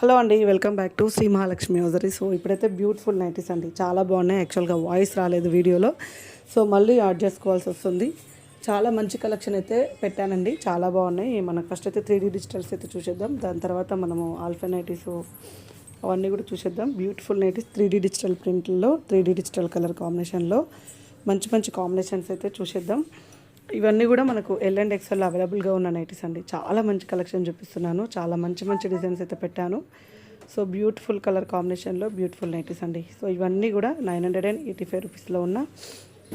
Hello అండి welcome back to Shri Mahalakshmi hosiery so ఇప్పుడైతే beautiful nighties అండి. చాలా బాగున్నాయి. యాక్చువల్గా వాయిస్ రాలేదు వీడియోలో. సో మళ్ళీ యాడ్ చేసుకోవాల్సి వస్తుంది. చాలా మంచి కలెక్షన్ అయితే పెట్టానండి. చాలా బాగున్నాయి. మనకు ఫస్ట్ అయితే త్రీ డిజిటల్స్ అయితే చూసేద్దాం. దాని తర్వాత మనము ఆల్ఫా నైటీస్ అవన్నీ కూడా చూసేద్దాం. Beautiful nighties three D digital ప్రింట్లో త్రీ డిజిటల్ కలర్ కాంబినేషన్లో మంచి మంచి కాంబినేషన్స్ అయితే చూసేద్దాం. ఇవన్నీ కూడా మనకు ఎల్ అండ్ ఎక్స్ఎల్ అవైలబుల్గా ఉన్న నైటీస్ అండి. చాలా మంచి కలెక్షన్ చూపిస్తున్నాను. చాలా మంచి మంచి డిజైన్స్ అయితే పెట్టాను. సో బ్యూటిఫుల్ కలర్ కాంబినేషన్లో బ్యూటిఫుల్ నైటీస్ అండి. సో ఇవన్నీ కూడా nine hundred and eighty five రూపీస్లో ఉన్న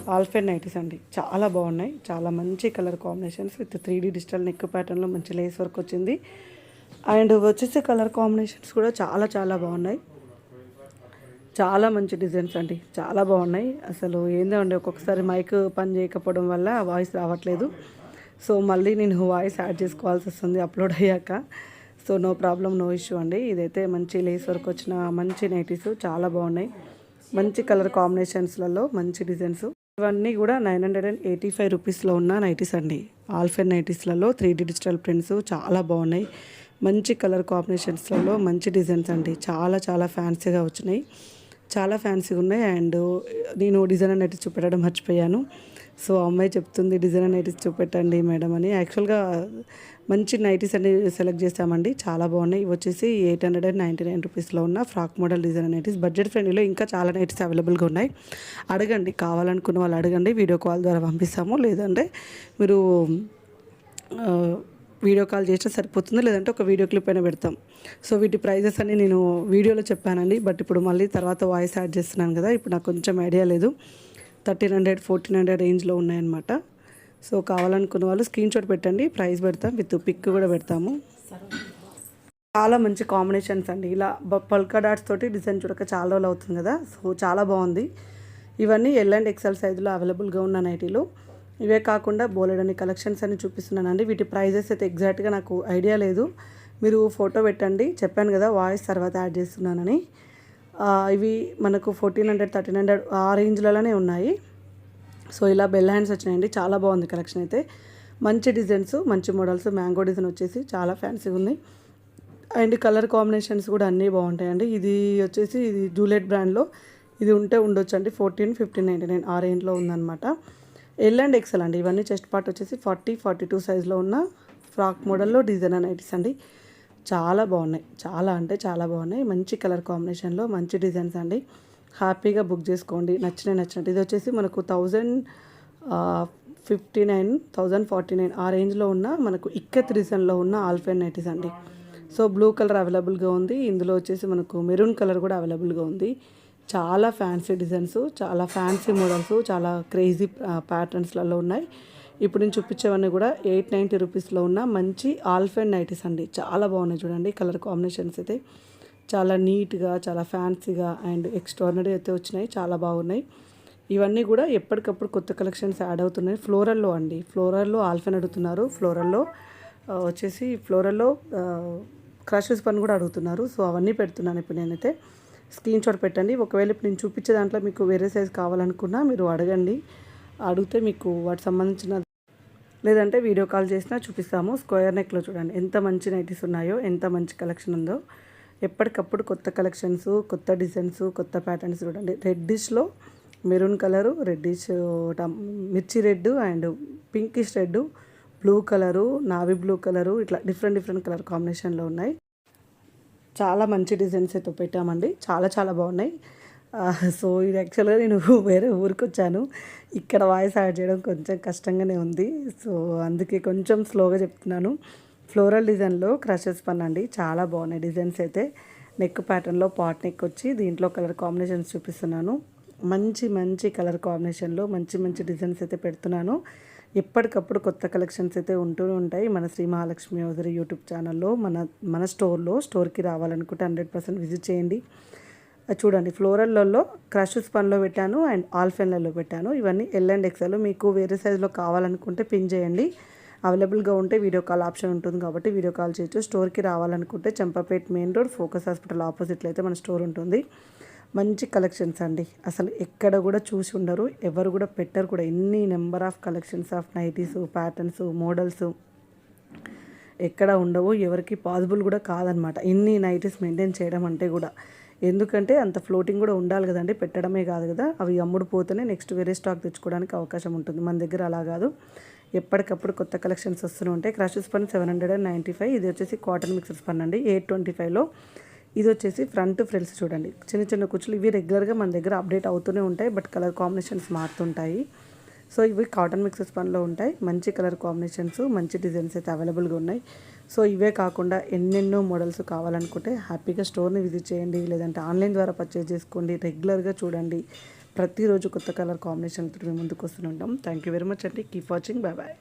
ఆల్ఫెన్ నైటీస్ అండి. చాలా బాగున్నాయి. చాలా మంచి colour combinations with three D digital neck ప్యాటర్న్లో మంచి లేస్ వర్క్ వచ్చింది. అండ్ వచ్చేసి కలర్ కాంబినేషన్స్ కూడా చాలా చాలా బాగున్నాయి. చాలా మంచి డిజైన్స్ అండి. చాలా బాగున్నాయి. అసలు ఏందో అండి ఒక్కొక్కసారి మైక్ పని చేయకపోవడం వల్ల వాయిస్ రావట్లేదు. సో మళ్ళీ నేను వాయిస్ యాడ్ చేసుకోవాల్సి వస్తుంది అప్లోడ్ అయ్యాక. So no problem no issue అండి. ఇదైతే మంచి లేస్ వరకు వచ్చిన మంచి నైటీస్ చాలా బాగున్నాయి. మంచి కలర్ కాంబినేషన్స్లలో మంచి డిజైన్స్. ఇవన్నీ కూడా nine hundred and eighty five రూపీస్లో ఉన్న నైటీస్ అండి. ఆల్ఫెన్ నైటీస్లలో త్రీ డిజిటల్ ప్రింట్స్ చాలా బాగున్నాయి. మంచి కలర్ కాంబినేషన్స్లలో మంచి డిజైన్స్ అండి. చాలా చాలా ఫ్యాన్సీగా వచ్చినాయి. చాలా ఫ్యాన్సీగా ఉన్నాయి అండ్ నేను డిజైన్ అనేది చూపెట్టడం మర్చిపోయాను. సో అమ్మాయి చెప్తుంది డిజైన్ నైటీస్ చూపెట్టండి మేడం అని. యాక్చువల్గా మంచి నైటీస్ అన్ని సెలెక్ట్ చేసామండి. చాలా బాగున్నాయి. ఇవి వచ్చేసి eight hundred and ninety nine రూపీస్లో ఉన్న frock model design nighties. Budget ఫ్రెండ్లీలో ఇంకా చాలా నైటీస్ అవైలబుల్గా ఉన్నాయి. అడగండి కావాలనుకున్న వాళ్ళు అడగండి. వీడియో కాల్ ద్వారా పంపిస్తాము. లేదంటే మీరు వీడియో కాల్ చేస్తే సరిపోతుంది లేదంటే ఒక వీడియో క్లిప్ అయినా పెడతాం. సో వీటి ప్రైజెస్ అన్నీ నేను వీడియోలో చెప్పానండి. బట్ ఇప్పుడు మళ్ళీ తర్వాత వాయిస్ యాడ్ చేస్తున్నాను కదా ఇప్పుడు నాకు కొంచెం ఐడియా లేదు. థర్టీన్ హండ్రెడ్ ఫోర్టీన్ హండ్రెడ్ రేంజ్లో ఉన్నాయన్నమాట. సో కావాలనుకున్న వాళ్ళు స్క్రీన్ షాట్ పెట్టండి ప్రైస్ పెడతాం విత్ పిక్ కూడా పెడతాము. చాలా మంచి కాంబినేషన్స్ అండి. ఇలా పల్కా డాట్స్ తోటి డిజైన్ చూడక చాలా రోజులు అవుతుంది కదా సో చాలా బాగుంది. ఇవన్నీ ఎల్ అండ్ ఎక్సెల్ సైజులో అవైలబుల్గా ఉన్న నైటీలో. ఇవే కాకుండా బోలెడని కలెక్షన్స్ అని చూపిస్తున్నానండి. వీటి ప్రైజెస్ అయితే ఎగ్జాక్ట్గా నాకు ఐడియా లేదు. మీరు ఫోటో పెట్టండి. చెప్పాను కదా వాయిస్ తర్వాత యాడ్ చేస్తున్నానని. ఇవి మనకు ఫోర్టీన్ హండ్రెడ్ థర్టీన్ హండ్రెడ్ ఆ రేంజ్లలోనే ఉన్నాయి. సో ఇలా బెల్ హ్యాండ్స్ వచ్చినాయండి. చాలా బాగుంది కలెక్షన్ అయితే. మంచి డిజైన్స్ మంచి మోడల్స్ మ్యాంగో డిజైన్ వచ్చేసి చాలా ఫ్యాన్సీ ఉంది. అండ్ కలర్ కాంబినేషన్స్ కూడా అన్నీ బాగుంటాయండి. ఇది వచ్చేసి ఇది జూలెట్ బ్రాండ్లో. ఇది ఉంటే ఉండొచ్చు అండి ఫోర్టీన్ ఫిఫ్టీన్ నైంటీ నైన్ ఆ రేంజ్లో ఉందన్నమాట. ఎల్ అండ్ ఎక్సెల్ అండి. ఇవన్నీ చెస్ట్ పార్ట్ వచ్చేసి ఫార్టీ ఫార్టీ టూ సైజ్లో ఉన్న ఫ్రాక్ మోడల్లో డిజైన్ నైటీస్ అండి. చాలా బాగున్నాయి. చాలా అంటే చాలా బాగున్నాయి. మంచి కలర్ కాంబినేషన్లో మంచి డిజైన్స్ అండి. హ్యాపీగా బుక్ చేసుకోండి. నచ్చినవి నచ్చినట్టు. ఇది వచ్చేసి మనకు thousand fifty nine thousand forty nine ఆ రేంజ్లో ఉన్న మనకు ఇక్కత్ రీజన్లో ఉన్న ఆల్ఫెన్ నైటీస్ అండి. సో బ్లూ కలర్ అవైలబుల్గా ఉంది. ఇందులో వచ్చేసి మనకు మెరూన్ కలర్ కూడా అవైలబుల్గా ఉంది. చాలా ఫ్యాన్సీ డిజైన్స్ చాలా ఫ్యాన్సీ మోడల్స్ చాలా క్రేజీ ప్యాటర్న్స్లలో ఉన్నాయి. ఇప్పుడు నేను చూపించేవన్నీ కూడా ఎయిట్ నైంటీ రూపీస్లో ఉన్న మంచి ఆల్ఫెన్ నైటీస్ అండి. చాలా బాగున్నాయి చూడండి కలర్ కాంబినేషన్స్ అయితే. చాలా నీట్గా చాలా ఫ్యాన్సీగా అండ్ ఎక్స్ట్రాడినరీ అయితే వచ్చినాయి చాలా బాగున్నాయి. ఇవన్నీ కూడా ఎప్పటికప్పుడు కొత్త కలెక్షన్స్ యాడ్ అవుతున్నాయి. ఫ్లోరల్లో అండి ఫ్లోరల్లో ఆల్ఫెన్ అడుగుతున్నారు. ఫ్లోరల్లో వచ్చేసి ఫ్లోరల్లో క్రషెస్ పని కూడా అడుగుతున్నారు. సో అవన్నీ పెడుతున్నాను ఇప్పుడు నేనైతే. స్క్రీన్ షాట్ పెట్టండి. ఒకవేళ ఇప్పుడు నేను చూపించే దాంట్లో మీకు వేరే సైజ్ కావాలనుకున్నా మీరు అడగండి. అడిగితే మీకు వాటికి సంబంధించిన లేదంటే వీడియో కాల్ చేసినా చూపిస్తాము. స్క్వేర్ నెక్లో చూడండి. ఎంత మంచి నైటీస్ ఉన్నాయో ఎంత మంచి కలెక్షన్ ఉందో. ఎప్పటికప్పుడు కొత్త కలెక్షన్స్ కొత్త డిజైన్స్ కొత్త ప్యాటర్న్స్ చూడండి. రెడ్డిష్లో మెరూన్ కలరు రెడ్డిష్ మిర్చి red and pinkish red blue colour navy blue colour ఇట్లా డిఫరెంట్ డిఫరెంట్ కలర్ కాంబినేషన్లో ఉన్నాయి. చాలా మంచి డిజైన్స్ అయితే పెట్టామండి. చాలా చాలా బాగున్నాయి. సో ఇది యాక్చువల్గా నేను వేరే ఊరికి వచ్చాను ఇక్కడ వాయిస్ యాడ్ చేయడం కొంచెం కష్టంగానే ఉంది. సో అందుకే కొంచెం స్లోగా చెప్తున్నాను. ఫ్లోరల్ డిజైన్లో క్రషెస్ పన్నండి. చాలా బాగున్నాయి డిజైన్స్ అయితే. నెక్ ప్యాటర్న్లో పాట్ నెక్ వచ్చి దీంట్లో కలర్ కాంబినేషన్స్ చూపిస్తున్నాను. మంచి మంచి కలర్ కాంబినేషన్లో మంచి మంచి డిజైన్స్ అయితే పెడుతున్నాను. ఎప్పటికప్పుడు కొత్త కలెక్షన్స్ అయితే ఉంటూనే ఉంటాయి. మన శ్రీ మహాలక్ష్మి హౌజరీ యూట్యూబ్ ఛానల్లో మన మన స్టోర్లో స్టోర్కి రావాలనుకుంటే హండ్రెడ్ పర్సెంట్ విజిట్ చేయండి. చూడండి ఫ్లోరల్లలో క్రషెస్ పనిలో పెట్టాను అండ్ ఆల్ఫెన్లలో పెట్టాను. ఇవన్నీ ఎల్ అండ్ ఎక్సెల్ మీకు వేరే సైజులో కావాలనుకుంటే పిన్ చేయండి. అవైలబుల్గా ఉంటే వీడియో కాల్ ఆప్షన్ ఉంటుంది కాబట్టి వీడియో కాల్ చేయొచ్చు. స్టోర్కి రావాలనుకుంటే Champapet main road focus hospital ఆపోజిట్లో అయితే మన స్టోర్ ఉంటుంది. మంచి కలెక్షన్స్ అండి. అసలు ఎక్కడ కూడా చూసి ఉండరు ఎవరు కూడా పెట్టరు కూడా. ఎన్ని number of collections of nighties patterns models ఎక్కడ ఉండవు ఎవరికి పాసిబుల్ కూడా కాదనమాట. ఇన్ని నైటీస్ మెయింటైన్ చేయడం అంటే కూడా. ఎందుకంటే అంత ఫ్లోటింగ్ కూడా ఉండాలి కదండి పెట్టడమే కాదు కదా. అవి అమ్ముడు పోతేనే నెక్స్ట్ వేరే స్టాక్ తెచ్చుకోవడానికి అవకాశం ఉంటుంది. మన దగ్గర అలా కాదు. ఎప్పటికప్పుడు కొత్త కలెక్షన్స్ వస్తూనే ఉంటాయి. క్రషెస్ పని seven hundred and ninety five ఇది వచ్చేసి కాటన్ మిక్సర్స్ పని అండి. ఎయిట్ ట్వంటీ ఫైవ్లో ఇది వచ్చేసి ఫ్రంట్ ఫ్రిల్స్ చూడండి. చిన్న చిన్న కుచ్చులు ఇవి రెగ్యులర్గా మన దగ్గర అప్డేట్ అవుతూనే ఉంటాయి. బట్ కలర్ కాంబినేషన్స్ మారుతుంటాయి. సో ఇవి కాటన్ మిక్సెస్ పనిలో ఉంటాయి. మంచి కలర్ కాంబినేషన్స్ మంచి డిజైన్స్ అయితే అవైలబుల్గా ఉన్నాయి. సో ఇవే కాకుండా ఎన్నెన్నో మోడల్స్ కావాలనుకుంటే హ్యాపీగా స్టోర్ని విజిట్ చేయండి. లేదంటే ఆన్లైన్ ద్వారా పర్చేజ్ చేసుకోండి. రెగ్యులర్గా చూడండి. ప్రతిరోజు కొత్త కలర్ కాంబినేషన్తో మేము ముందుకు వస్తూనే ఉంటాం. థ్యాంక్ యూ వెరీ మచ్ అండి. Keep watching bye bye